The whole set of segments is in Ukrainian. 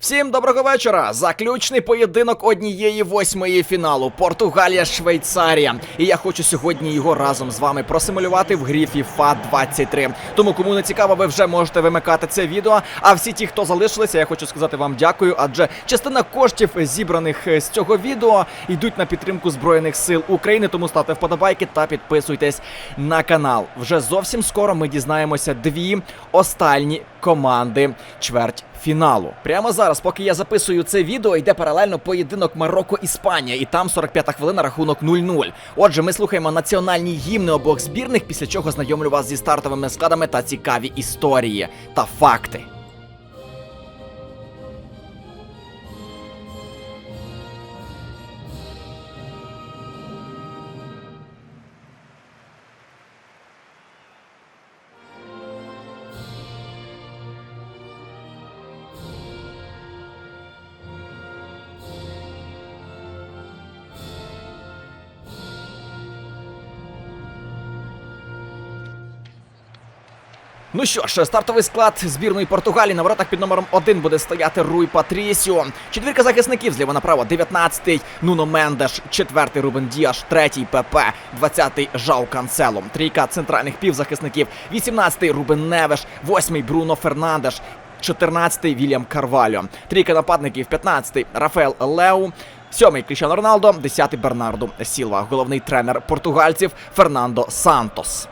Всім доброго вечора! Заключний поєдинок однієї восьмої фіналу Португалія Швейцарія. І я хочу сьогодні його разом з вами просимулювати в грі FIFA 23. Тому кому не цікаво, ви вже можете вимикати це відео. А всі ті, хто залишилися, я хочу сказати вам дякую, адже частина коштів зібраних з цього відео йдуть на підтримку збройних сил України. Тому ставте вподобайки та підписуйтесь на канал. Вже зовсім скоро ми дізнаємося дві останні команди чверть фіналу. Прямо зараз, поки я записую це відео, йде паралельно поєдинок Марокко-Іспанія, і там 45-та хвилина рахунок 0-0. Отже, ми слухаємо національні гімни обох збірних, після чого знайомлю вас зі стартовими складами та цікаві історії та факти. Ну що ж, стартовий склад збірної Португалії на воротах під номером 1 буде стояти Руй Патрісіо. Четвірка захисників зліва направо. 19-й Нуно Мендеш, 4-й Рубен Діаш, 3-й ПП, 20-й Жау Канцело. Трійка центральних півзахисників. 18-й Рубен Невеш, 8-й Бруно Фернандеш. 14-й Вільям Карвальо. Трійка нападників 15-й Рафаел Леу. Сьомий Кріщано Роналдо, 10-й Бернардо Сілва. Головний тренер португальців Фернандо Сантос.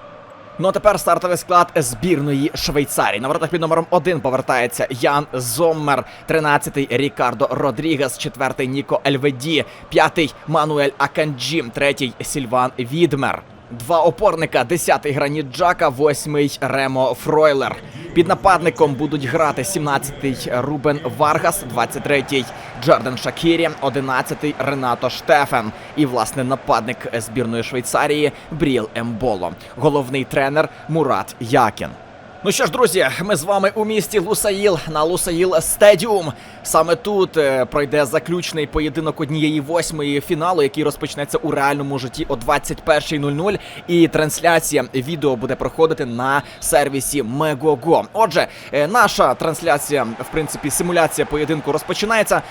Ну а тепер стартовий склад збірної Швейцарії. На воротах під номером 1 повертається Ян Зоммер, 13-й Рікардо Родрігес, 4-й Ніко Ельведі, 5-й Мануель Аканджім, 3-й Сільван Відмер. Два опорника, 10-й Граніт Джака, 8-й Ремо Фройлер. Під нападником будуть грати 17-й Рубен Варгас, 23-й Джордан Шакірі, 11-й Ренато Штефен. І, власне, нападник збірної Швейцарії Бріл Емболо. Головний тренер Мурат Якін. Ну що ж, друзі, ми з вами у місті Лусаїл на Лусаїл Стедіум. Саме тут е, пройде заключний поєдинок однієї восьмої фіналу, який розпочнеться у реальному житті о 21.00. І трансляція відео буде проходити на сервісі Megogo. Отже, е, наша трансляція, в принципі, симуляція поєдинку розпочинається.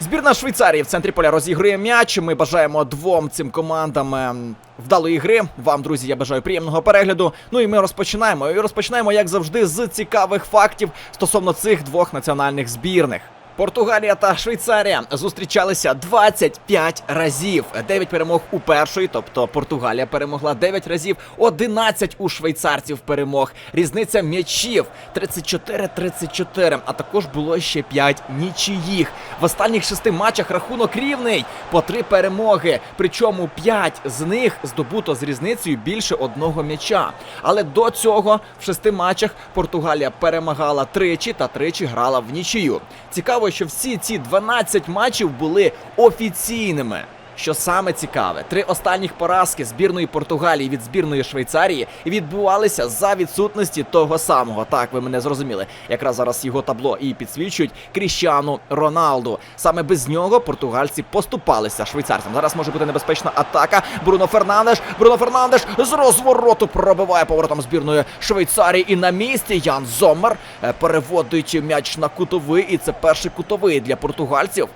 Збірна Швейцарії в центрі поля розігрує м'яч. Ми бажаємо двом цим командам ем, вдалої гри. Вам, друзі, я бажаю приємного перегляду. Ну і ми розпочинаємо. І розпочинаємо, як завжди, з цікавих фактів стосовно цих двох національних збірних. Португалія та Швейцарія зустрічалися 25 разів. 9 перемог у першої, тобто Португалія перемогла 9 разів, 11 у швейцарців перемог. Різниця м'ячів 34-34, а також було ще 5 нічиїх. В останніх шести матчах рахунок рівний по три перемоги. Причому 5 з них здобуто з різницею більше одного м'яча. Але до цього в шести матчах Португалія перемагала тричі та тричі грала в нічию. Цікаво, що всі ці 12 матчів були офіційними. Що саме цікаве, три останніх поразки збірної Португалії від збірної Швейцарії відбувалися за відсутності того самого. Так, ви мене зрозуміли. Якраз зараз його табло і підсвічують Кріщану Роналду. Саме без нього португальці поступалися швейцарцям. Зараз може бути небезпечна атака. Бруно Фернандеш. Бруно Фернандеш з розвороту пробиває поворотом збірної Швейцарії. І на місці Ян Зоммер е, переводить м'яч на кутовий. І це перший кутовий для португальців.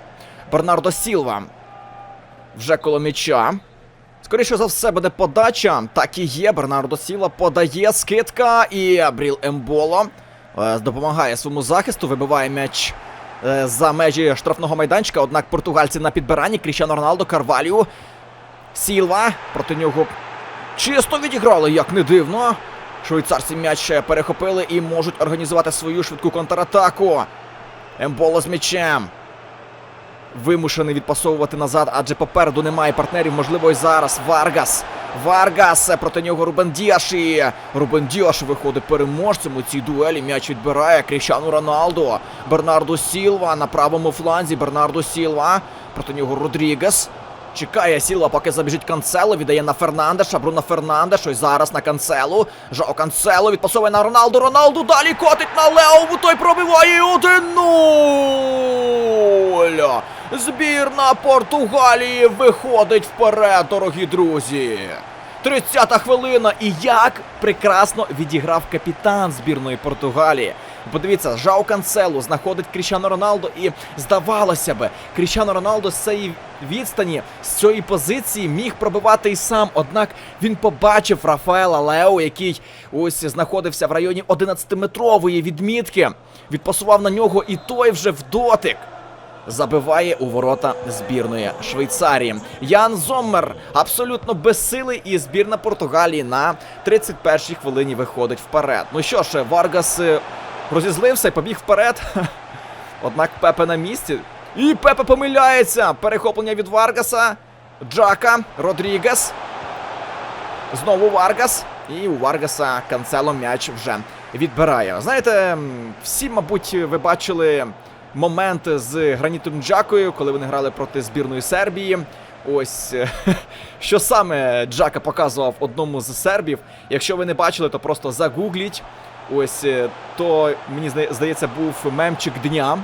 Бернардо Сілва вже коло м'яча. Скоріше за все буде подача. Так і є. Бернардо Сіла подає скидка. І Бріл Емболо е, допомагає своєму захисту, вибиває м'яч е, за межі штрафного майданчика. Однак португальці на підбиранні. Кріщано Роналдо, Карвалію. Сілва. Проти нього чисто відіграли, як не дивно. Швейцарці м'яч перехопили і можуть організувати свою швидку контратаку. Емболо з м'ячем. Вимушений відпасовувати назад, адже попереду немає партнерів. Можливо, і зараз. Варгас. Варгас проти нього Рубен Діаш. І Рубен Діаш виходить переможцем у цій дуелі. М'яч відбирає Кріщану Роналду. Бернардо Сілва на правому фланзі. Бернардо Сілва. Проти нього Родрігес. Чекає Сілва, поки забіжить Канцело, віддає на Фернандеша, Бруно Фернандеш, ось зараз на Канцелу. Жао Канцело відпасовує на Роналду, Роналду далі котить на Леову, той пробиває 1-0. Збірна Португалії виходить вперед, дорогі друзі. 30-та хвилина. І як прекрасно відіграв капітан збірної Португалії. Подивіться, Жау Канцелу знаходить Кріщано Роналдо, і здавалося би, Кріщано Роналдо з цієї відстані, з цієї позиції міг пробивати і сам. Однак він побачив Рафаела Лео, який ось знаходився в районі 11-метрової відмітки. Відпасував на нього, і той вже в дотик забиває у ворота збірної Швейцарії. Ян Зоммер абсолютно безсилий, і збірна Португалії на 31-й хвилині виходить вперед. Ну що ж, Варгас е, розізлився і побіг вперед. Однак Пепе на місці. І Пепе помиляється. Перехоплення від Варгаса. Джака, Родрігес. Знову Варгас. І у Варгаса Канцело м'яч вже відбирає. Знаєте, всі, мабуть, ви бачили момент з Гранітом Джакою, коли вони грали проти збірної Сербії. Ось е, що саме Джака показував одному з сербів. Якщо ви не бачили, то просто загугліть. Ось е, то мені здається був мемчик дня.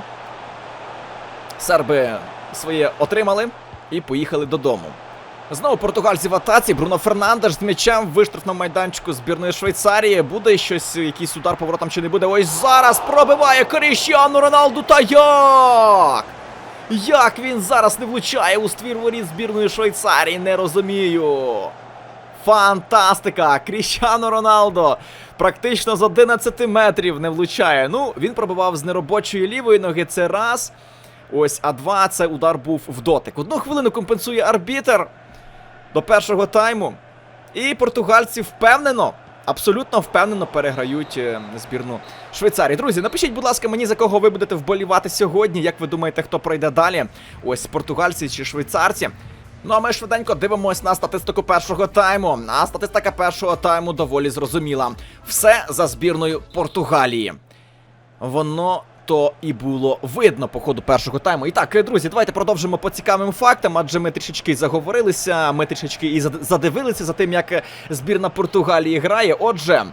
Серби своє отримали і поїхали додому. Знову португальці в атаці. Бруно Фернандеш з м'ячем в виштрафному майданчику збірної Швейцарії. Буде щось, якийсь удар поворотом чи не буде. Ось зараз пробиває Кріщану Роналду. Та як? Як він зараз не влучає у ствір воріт збірної Швейцарії? Не розумію. Фантастика! Кріщано Роналдо практично з 11 метрів не влучає. Ну, він пробивав з неробочої лівої ноги. Це раз. Ось, а два це удар був в дотик. Одну хвилину компенсує арбітер до першого тайму. І португальці впевнено, абсолютно впевнено переграють е, збірну Швейцарії. Друзі, напишіть, будь ласка, мені за кого ви будете вболівати сьогодні. Як ви думаєте, хто пройде далі? Ось португальці чи швейцарці. Ну а ми швиденько дивимось на статистику першого тайму. А статистика першого тайму доволі зрозуміла. Все за збірною Португалії. Воно то і було видно по ходу першого тайму. І так, друзі, давайте продовжимо по цікавим фактам, адже ми трішечки заговорилися, ми трішечки і задивилися за тим, як е, збірна Португалії грає. Отже.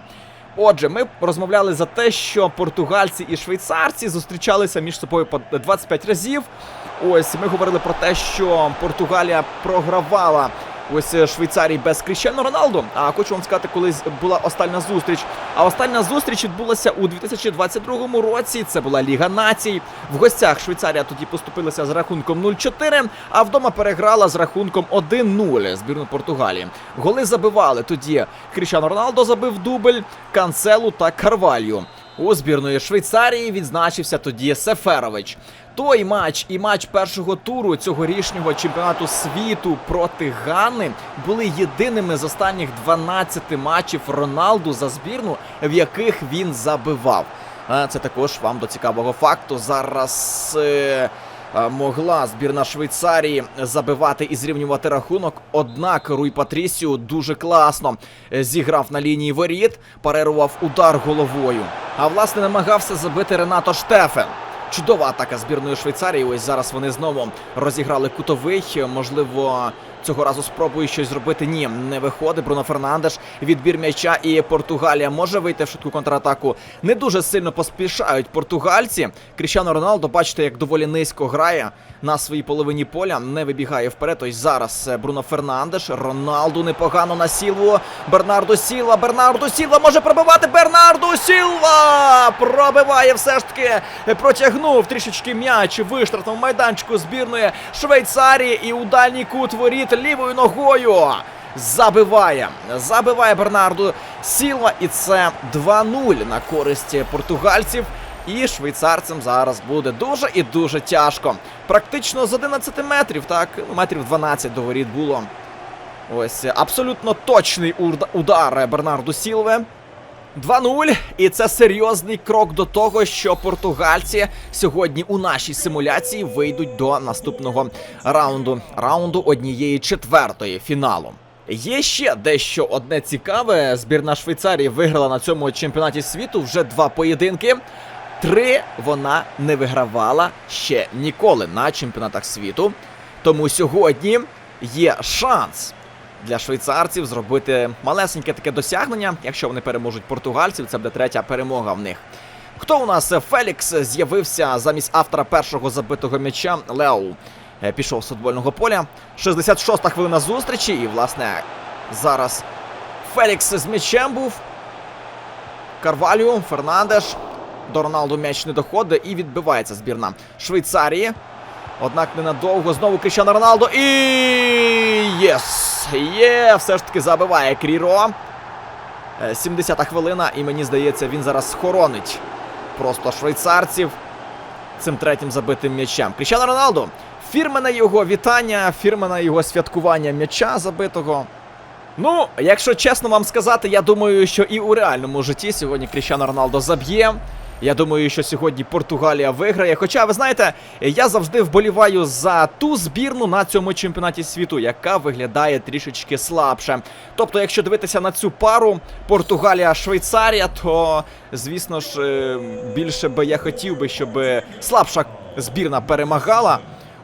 Отже, ми розмовляли за те, що португальці і швейцарці зустрічалися між собою по 25 разів. Ось ми говорили про те, що Португалія програвала ось е, Швейцарії без Кріщано Роналду. А хочу вам сказати, коли була остання зустріч. А остання зустріч відбулася у 2022 році. Це була Ліга Націй. В гостях Швейцарія тоді поступилася з рахунком 0-4, а вдома переграла з рахунком 1-0 збірну Португалії. Голи забивали тоді. Кріщано Роналдо забив дубль, Канцелу та Карвалью. У збірної Швейцарії відзначився тоді Сеферович. Той матч і матч першого туру цьогорічнього чемпіонату світу проти Гани були єдиними з останніх 12 матчів Роналду за збірну, в яких він забивав. Це також вам до цікавого факту. Зараз е, е, могла збірна Швейцарії забивати і зрівнювати рахунок. Однак Руй Патрісіо дуже класно е, зіграв на лінії воріт, парирував удар головою. А власне намагався забити Ренато Штефен. Чудова атака збірної Швейцарії. Ось зараз вони знову розіграли кутовий. Можливо, цього разу спробує щось зробити. Ні, не виходить. Бруно Фернандеш. Відбір м'яча і Португалія може вийти в швидку контратаку. Не дуже сильно поспішають португальці. Кріщано Роналдо, бачите, як доволі низько грає на своїй половині поля. Не вибігає вперед. Ось зараз е, Бруно Фернандеш. Роналду непогано на сілву. Бернардо Сілва. Бернардо Сілва може пробивати. Бернардо Сілва пробиває все ж таки. е, Протягнув трішечки м'яч в виштрафному майданчику збірної Швейцарії і у дальній кут воріт лівою ногою. Забиває, забиває Бернарду Сілва, і це 2-0 на користь португальців. І швейцарцям зараз буде дуже і дуже тяжко. Практично з 11 метрів, так, ну, метрів 12 до воріт було. Ось абсолютно точний удар Бернарду Сілве. 2-0, і це серйозний крок до того, що португальці сьогодні у нашій симуляції вийдуть до наступного раунду раунду однієї четвертої фіналу. Є ще дещо одне цікаве. Збірна Швейцарії виграла на цьому чемпіонаті світу вже два поєдинки. Три вона не вигравала ще ніколи на чемпіонатах світу. Тому сьогодні є шанс для швейцарців зробити малесеньке таке досягнення. Якщо вони переможуть португальців, це буде третя перемога в них. Хто у нас Фелікс з'явився замість автора першого забитого м'яча Лео е, пішов з футбольного поля. 66-та хвилина зустрічі, і власне зараз Фелікс з м'ячем був. Карвалю, Фернандеш. До Роналду м'яч не доходить і відбивається збірна Швейцарії. Однак ненадовго знову Кріщано Роналдо і єс! Є! Все ж таки забиває Кріро. Е, 70-та хвилина, і мені здається, він зараз схоронить просто швейцарців цим третім забитим м'ячем. Кріщано Роналдо. Фірмене його вітання, фірмене його святкування м'яча забитого. Ну, якщо чесно вам сказати, я думаю, що і у реальному житті сьогодні Кріщано Роналдо заб'є. Я думаю, що сьогодні Португалія виграє. Хоча, ви знаєте, я завжди вболіваю за ту збірну на цьому чемпіонаті світу, яка виглядає трішечки слабше. Тобто, якщо дивитися на цю пару Португалія-Швейцарія, то звісно ж е, більше би я хотів би, щоб слабша збірна перемагала.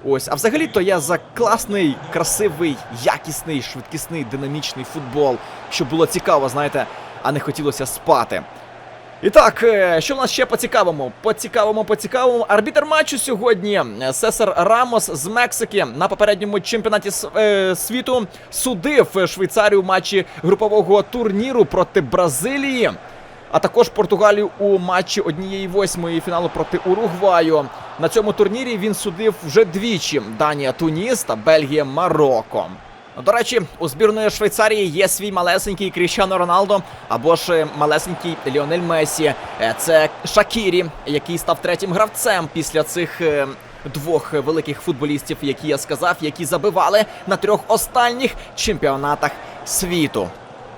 Ось, а взагалі то я за класний, красивий, якісний, швидкісний, динамічний футбол, щоб було цікаво, знаєте, а не хотілося спати. І так, е, що в нас ще по цікавому? По цікавому, по цікавому. Арбітер матчу сьогодні е, Сесар Рамос з Мексики на попередньому чемпіонаті е, світу судив Швейцарію в матчі групового турніру проти Бразилії. А також Португалію у матчі однієї восьмої фіналу проти Уругваю. На цьому турнірі він судив вже двічі: Данія, Туніс та Бельгія, Марокко. До речі, у збірної Швейцарії є свій малесенький Кріщано Роналдо або ж малесенький Ліонель Месі. Е, Це Шакірі, який став третім гравцем після цих. е, Двох великих футболістів, які я сказав, які забивали на трьох останніх чемпіонатах світу.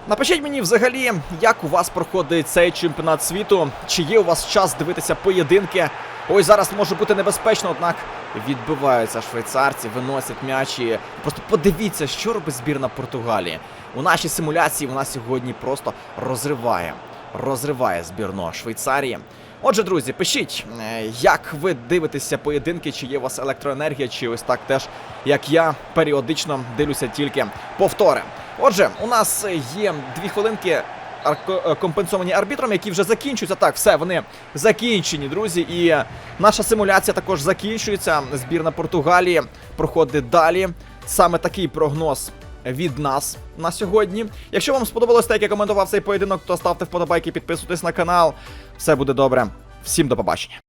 Напишіть мені взагалі, як у вас проходить цей чемпіонат світу, чи є у вас час дивитися поєдинки. Ось зараз може бути небезпечно, однак відбиваються швейцарці, виносять м'ячі. Просто подивіться, що робить збірна Португалії. У нашій симуляції вона сьогодні просто розриває. Розриває збірну Швейцарії. Отже, друзі, пишіть, е, як ви дивитеся поєдинки, чи є у вас електроенергія, чи ось так теж, як я, періодично дивлюся тільки повтори. Отже, у нас є дві хвилинки е, компенсовані арбітром, які вже закінчуються. Так, все, вони закінчені, друзі. І наша симуляція також закінчується. Збірна Португалії проходить далі. Саме такий прогноз від нас на сьогодні. Якщо вам сподобалось те, як я коментував цей поєдинок, то ставте вподобайки, підписуйтесь на канал. Все буде добре. Всім до побачення.